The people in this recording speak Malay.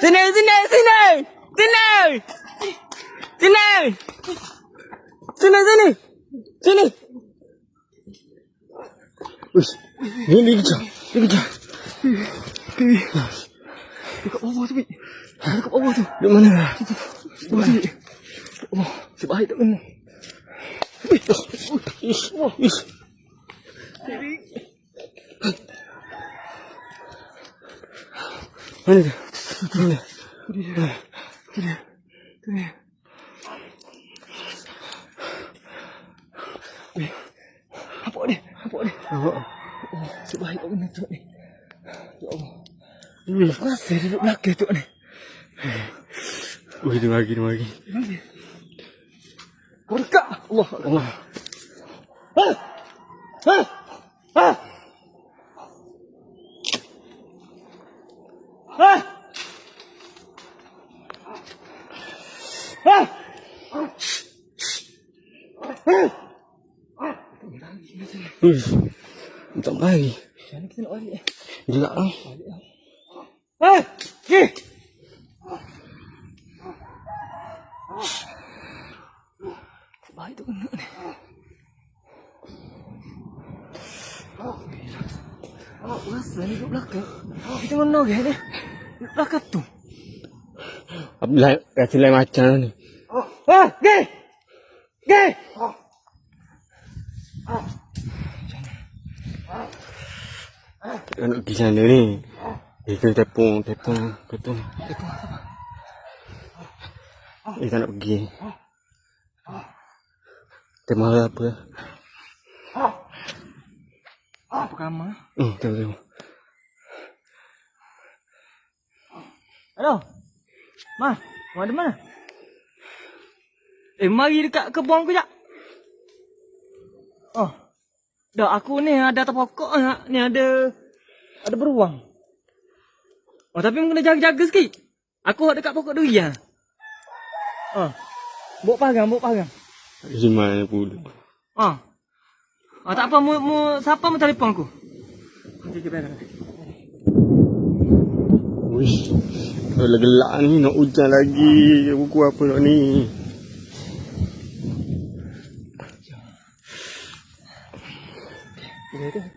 Tine, Tine, Tine! Tine! Tine! Tine, Tine! Tine! Oei, nu lig ik zo, lig ik zo. Dekat bawah tu, Bik. Dekat bawah mana? Bawah tu, Oh, sebaik tak mana. Wih, wih, wih. Come here. Come here. Come here. Uy. Hapo ni. Hapo ni. Oo. Oh, subahin ko na ito ni. Oo. Uy. Nasa rin na ito ni. Uy, dumagi, dumagi. Allah! Allah! Ah! Ah! Ah! Ah! Entah lagi. Gila ah. Eh, Ah! Baik tu kena ni. Ah, ulas ni belakang. Kita mana gaya ni? Belakang tu. Abdullah rasa lain macam ni. Ah, gay! Gay! Dia nak pergi sana ni. Dia kena tepung, tepung, tepung. Dia tak nak pergi. Dia marah apa? Apa kamar? Hmm, tengok, tengok. Hello? Ma, mau ada mana? Eh, mari dekat kebun kejap. Oh. Dah aku ni ada atas pokok ah. ni ada ada beruang. Oh, tapi kena jaga-jaga sikit. Aku hak dekat pokok durian. Oh. Bawa pagang, bawa pagang. Di mana pula? Oh. Oh, tak apa, mu, mu siapa mu telefon aku? Okey, okey, baik. Uish. Kalau gelak ni nak hujan lagi. Buku apa nak ni? Tu.